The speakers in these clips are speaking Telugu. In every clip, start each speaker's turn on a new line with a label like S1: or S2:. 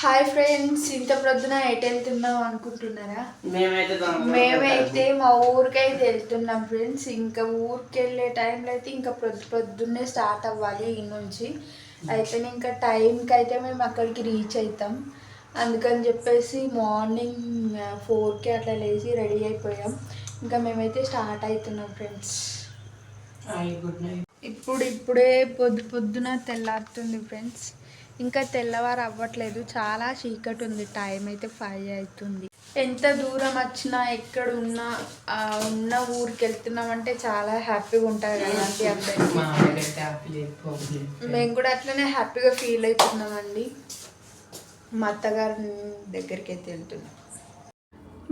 S1: హాయ్ ఫ్రెండ్స్ ఇంత ప్రొద్దున ఎటు వెళ్తున్నాం అనుకుంటున్నారా?
S2: మేమైతే
S1: మా ఊరికైతే వెళ్తున్నాం ఫ్రెండ్స్ ఇంకా ఊరికి వెళ్ళే టైంలో అయితే ఇంకా ప్రొద్దు ప్రొద్దున్నే స్టార్ట్ అవ్వాలి ఈ నుంచి. అయితే ఇంకా టైంకి అయితే మేము అక్కడికి రీచ్ అవుతాం అందుకని చెప్పేసి మార్నింగ్ ఫోర్కి అట్లా లేచి రెడీ అయిపోయాం. ఇంకా మేమైతే స్టార్ట్ అవుతున్నాం ఫ్రెండ్స్ ఇప్పుడు ఇప్పుడే పొద్దు పొద్దున తెల్లారుతుంది ఫ్రెండ్స్ ఇంకా తెల్లవారు అవ్వట్లేదు చాలా చీకటి ఉంది టైం అయితే ఫైవ్ అవుతుంది ఎంత దూరం వచ్చినా ఎక్కడ ఉన్నా ఉన్న ఊరికి వెళ్తున్నామంటే చాలా హ్యాపీగా కదండి
S2: పోపు లేదు.
S1: మేము కూడా అట్లనే హ్యాపీగా ఫీల్ అవుతున్నామండి మా అత్తగారి దగ్గరికి అయితే వెళ్తున్నాం.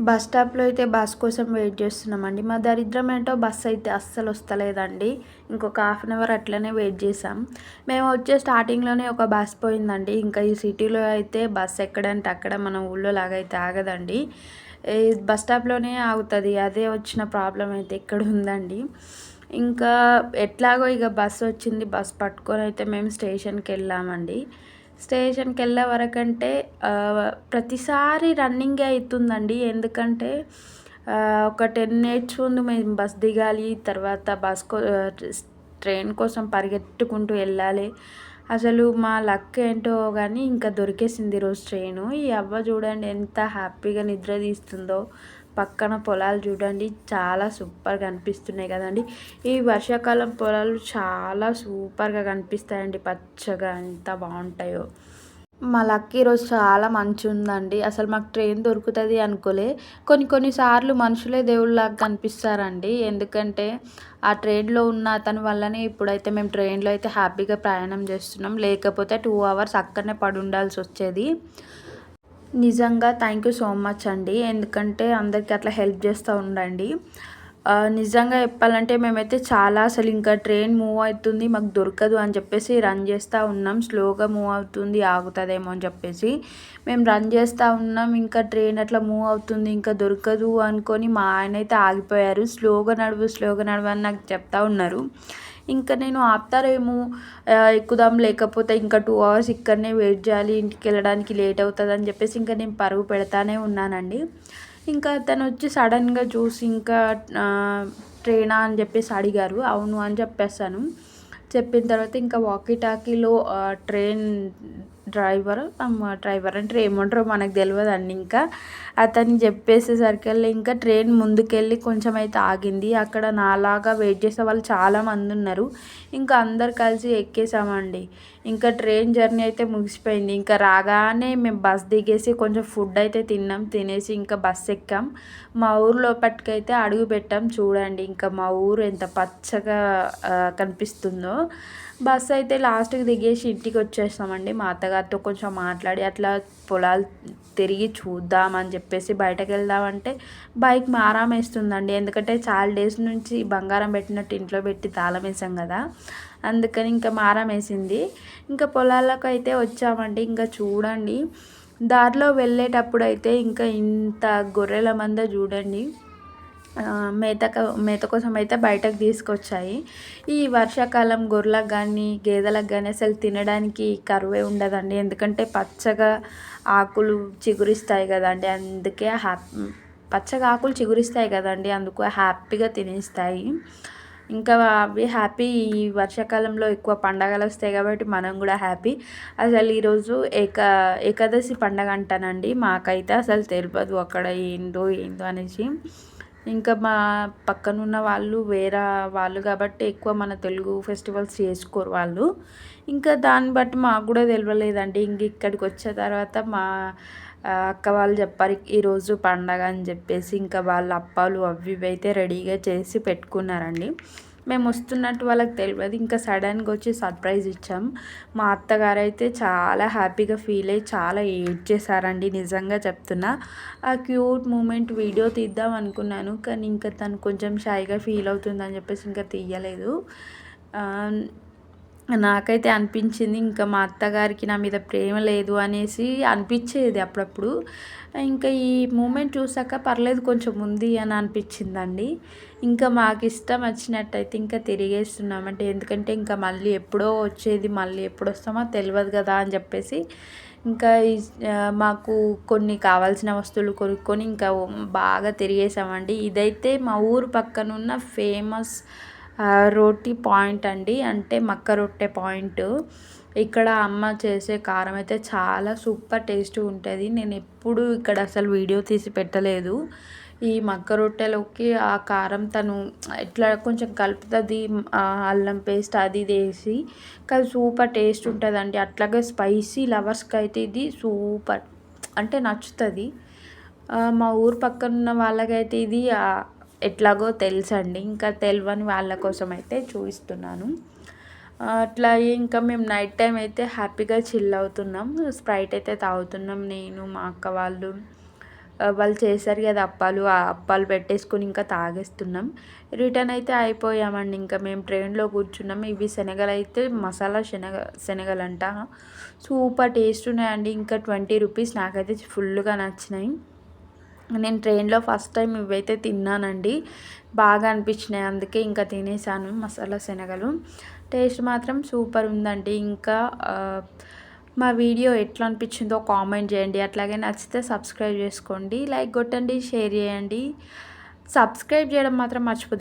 S1: బస్ స్టాప్లో అయితే బస్ కోసం వెయిట్ చేస్తున్నామండి. మా దరిద్రం ఏంటో బస్ అయితే అస్సలు వస్తలేదండి. ఇంకొక హాఫ్ అన్ అవర్ అట్లనే వెయిట్ చేసాం మేము వచ్చే స్టార్టింగ్లోనే ఒక బస్ పోయిందండి. ఇంకా ఈ సిటీలో అయితే బస్ ఎక్కడంటే అక్కడ మన ఊళ్ళో లాగా అయితే ఆగదండి బస్ స్టాప్లోనే ఆగుతుంది. అదే వచ్చిన ప్రాబ్లం అయితే ఇక్కడ ఉందండి. ఇంకా ఎట్లాగో ఇక బస్సు వచ్చింది. బస్ పట్టుకొని అయితే మేము స్టేషన్కి వెళ్ళామండి. స్టేషన్కి వెళ్ళే వరకంటే ప్రతిసారి రన్నింగే అవుతుందండి ఎందుకంటే ఒక టెన్ మినిట్స్ ముందు మేము బస్ దిగాలి తర్వాత బస్ కో ట్రైన్ కోసం పరిగెట్టుకుంటూ వెళ్ళాలి. అసలు మా లక్ ఏంటో కానీ ఇంకా దొరికేసింది ఈరోజు ట్రైను. ఈ అవ్వ చూడండి ఎంత హ్యాపీగా నిద్ర తీస్తుందో. పక్కన పొలాలు చూడండి చాలా సూపర్గా కనిపిస్తున్నాయి కదండి. ఈ వర్షాకాలం పొలాలు చాలా సూపర్గా కనిపిస్తాయండి పచ్చగా ఎంత బాగుంటాయో. మా లక్కీ రోజు చాలా మంచి ఉందండి. అసలు మాకు ట్రైన్ దొరుకుతుంది అనుకోలే. కొన్ని కొన్నిసార్లు మనుషులే దేవుళ్ళలాగా కనిపిస్తారండి. ఎందుకంటే ఆ ట్రైన్లో ఉన్న అతని వల్లనే ఇప్పుడైతే మేము ట్రైన్లో అయితే హ్యాపీగా ప్రయాణం చేస్తున్నాం. లేకపోతే టూ అవర్స్ అక్కడనే పడి ఉండాల్సి వచ్చేది. నిజంగా థ్యాంక్ యూ సో మచ్ అండి. ఎందుకంటే అందరికీ అట్లా హెల్ప్ చేస్తూ ఉండండి. నిజంగా చెప్పాలంటే మేమైతే చాలా అసలు ఇంకా ట్రైన్ మూవ్ అవుతుంది మాకు దొరకదు అని చెప్పేసి రన్ చేస్తూ ఉన్నాం. స్లోగా మూవ్ అవుతుంది ఆగుతుందేమో అని చెప్పేసి. మేము రన్ చేస్తూ ఉన్నాం ఇంకా ట్రైన్ అట్లా మూవ్ అవుతుంది ఇంకా దొరకదు అనుకొని మా ఆయన అయితే ఆగిపోయారు. స్లోగా నడువు స్లోగా నడువు అని నాకు చెప్తా ఉన్నారు. ఇంకా నేను ఆపుతారేమో ఎక్కుదాం లేకపోతే ఇంకా టూ అవర్స్ ఇక్కడనే వెయిట్ చేయాలి ఇంటికి వెళ్ళడానికి లేట్ అవుతుంది అని చెప్పేసి ఇంకా నేను పరుగు పెడతానే ఉన్నానండి. ఇంకా తను వచ్చి సడన్గా చూసి ఇంకా ట్రైనా అని చెప్పేసి అడిగారు. అవును అని చెప్పేస్తాను. చెప్పిన తర్వాత ఇంకా వాకీ టాకీలో ట్రైన్ డ్రైవర్ అమ్మ డ్రైవర్ అంటే ఏమంటారో మనకు తెలియదు అండి ఇంకా. అతనికి చెప్పేసేసరికి ఇంకా ట్రైన్ ముందుకెళ్ళి కొంచెం అయితే ఆగింది. అక్కడ నాలాగా వెయిట్ చేసే వాళ్ళు చాలామంది ఉన్నారు. ఇంకా అందరు కలిసి ఎక్కేసామండి. ఇంకా ట్రైన్ జర్నీ అయితే ముగిసిపోయింది. ఇంకా రాగానే మేము బస్ దిగేసి కొంచెం ఫుడ్ అయితే తిన్నాం. తినేసి ఇంకా బస్ ఎక్కాం. మా ఊరిలో పట్టుకైతే అడుగు పెట్టాం. చూడండి ఇంకా మా ఊరు ఎంత పచ్చగా కనిపిస్తుందో. బస్సు అయితే లాస్ట్కి దిగేసి ఇంటికి వచ్చేస్తామండి మా అత్తగారితో కొంచెం మాట్లాడి అట్లా పొలాలు తిరిగి చూద్దామని చెప్పేసి బయటకు వెళ్దామంటే బైక్ మారాం వేస్తుందండి. ఎందుకంటే చాలా డేస్ నుంచి బంగారం పెట్టినట్టు ఇంట్లో పెట్టి తాళం వేసాం కదా. అందుకని ఇంకా మారం వేసింది. ఇంకా పొలాలకు అయితే వచ్చామండి. ఇంకా చూడండి. దారిలో వెళ్ళేటప్పుడు అయితే ఇంకా ఇంత గొర్రెల మంద చూడండి. మేత మేత కోసం అయితే బయటకు తీసుకొచ్చాయి. ఈ వర్షాకాలం గొర్రెలకు కానీ గేదెలకు కానీ అసలు తినడానికి కరువే ఉండదండి. ఎందుకంటే పచ్చగా ఆకులు చిగురిస్తాయి కదండి. అందుకే హ్యాపీ పచ్చగా ఆకులు చిగురిస్తాయి కదండి. అందుకు హ్యాపీగా తినేస్తాయి. ఇంకా అవి హ్యాపీ ఈ వర్షాకాలంలో ఎక్కువ పండగలు వస్తాయి కాబట్టి మనం కూడా హ్యాపీ. అసలు ఈరోజు ఏక ఏకాదశి పండగ అంటానండి. మాకైతే అసలు తెలియదు అక్కడ ఏందో ఏందో అనేసి. ఇంకా మా పక్కనున్న వాళ్ళు వేరే వాళ్ళు కాబట్టి ఎక్కువ మన తెలుగు ఫెస్టివల్స్ చేసుకోరు వాళ్ళు. ఇంకా దాన్ని బట్టి మాకు కూడా తెలియలేదండి ఇంక ఇక్కడికి వచ్చిన తర్వాత మా అక్క వాళ్ళు చెప్పారు ఈరోజు పండగ అని చెప్పేసి ఇంకా వాళ్ళ అప్పాలు అవి ఇవి అయితే రెడీగా చేసి పెట్టుకున్నారండి. మేము వస్తున్నట్టు వాళ్ళకి తెలియదు ఇంకా సడన్గా వచ్చి సర్ప్రైజ్ ఇచ్చాం. మా అత్తగారు అయితే చాలా హ్యాపీగా ఫీల్ అయ్యి చాలా ఏడ్ చేశారండి నిజంగా చెప్తున్నా. ఆ క్యూట్ మూమెంట్ వీడియో తీద్దాం అనుకున్నాను కానీ ఇంకా తను కొంచెం షైగా ఫీల్ అవుతుందని చెప్పేసి ఇంకా తీయలేదు. నాకైతే అనిపించింది ఇంకా మా అత్తగారికి నా మీద ప్రేమ లేదు అనేసి అనిపించేది అప్పుడప్పుడు. ఇంకా ఈ మూమెంట్ చూసాక పర్లేదు కొంచెం ఉంది అని అనిపించిందండి. ఇంకా మాకు ఇష్టం వచ్చినట్టయితే ఇంకా తిరిగేస్తున్నామంటే ఎందుకంటే ఇంకా మళ్ళీ ఎప్పుడో వచ్చేది మళ్ళీ ఎప్పుడు వస్తామో తెలియదు కదా అని చెప్పేసి ఇంకా మాకు కొన్ని కావాల్సిన వస్తువులు కొనుక్కొని ఇంకా బాగా తిరిగేసామండి. ఇదైతే మా ఊరు పక్కనున్న ఫేమస్ రోటీ పాయింట్ అండి. అంటే మక్క రొట్టె పాయింట్. ఇక్కడ అమ్మ చేసే కారం అయితే చాలా సూపర్ టేస్ట్ ఉంటుంది. నేను ఎప్పుడు ఇక్కడ అసలు వీడియో తీసి పెట్టలేదు. ఈ మక్క రొట్టెలోకి ఆ కారం తను ఇట్లా కొంచెం కలుపుతుంది అల్లం పేస్ట్ అది ఇది వేసి. కానీ సూపర్ టేస్ట్ ఉంటుందండి. అట్లాగే స్పైసీ లవర్స్కి అయితే ఇది సూపర్. అంటే నచ్చుతుంది. మా ఊరు పక్కన ఉన్న వాళ్ళకైతే ఇది ఎట్లాగో తెలుసండి. ఇంకా తెలియని వాళ్ళ కోసం అయితే చూపిస్తున్నాను. అట్లా ఇంకా మేము నైట్ టైం అయితే హ్యాపీగా చిల్ అవుతున్నాం. స్ప్రైట్ అయితే తాగుతున్నాం నేను మా అక్క వాళ్ళు. వాళ్ళు చేశారు కదా అప్పాలు. ఆ అప్పాలు పెట్టేసుకొని ఇంకా తాగేస్తున్నాం. రిటర్న్ అయితే అయిపోయామండి. ఇంకా మేము ట్రైన్లో కూర్చున్నాం. ఇవి శనగలు అయితే మసాలా శనగ శనగలు అంట సూపర్ టేస్ట్ ఉన్నాయండి. ఇంకా ట్వంటీ రూపీస్ నాకైతే ఫుల్గా నచ్చినాయి. నేను ట్రైన్లో ఫస్ట్ టైం ఇవైతే తిన్నానండి. బాగా అనిపించినాయి. అందుకే ఇంకా తినేసాను మసాలా శనగలు. టేస్ట్ మాత్రం సూపర్ ఉందండి. ఇంకా మా వీడియో ఎట్లా అనిపించిందో కామెంట్ చేయండి. అట్లాగే నచ్చితే సబ్స్క్రైబ్ చేసుకోండి. లైక్ కొట్టండి షేర్ చేయండి. సబ్స్క్రైబ్ చేయడం మాత్రం మర్చిపోతుంది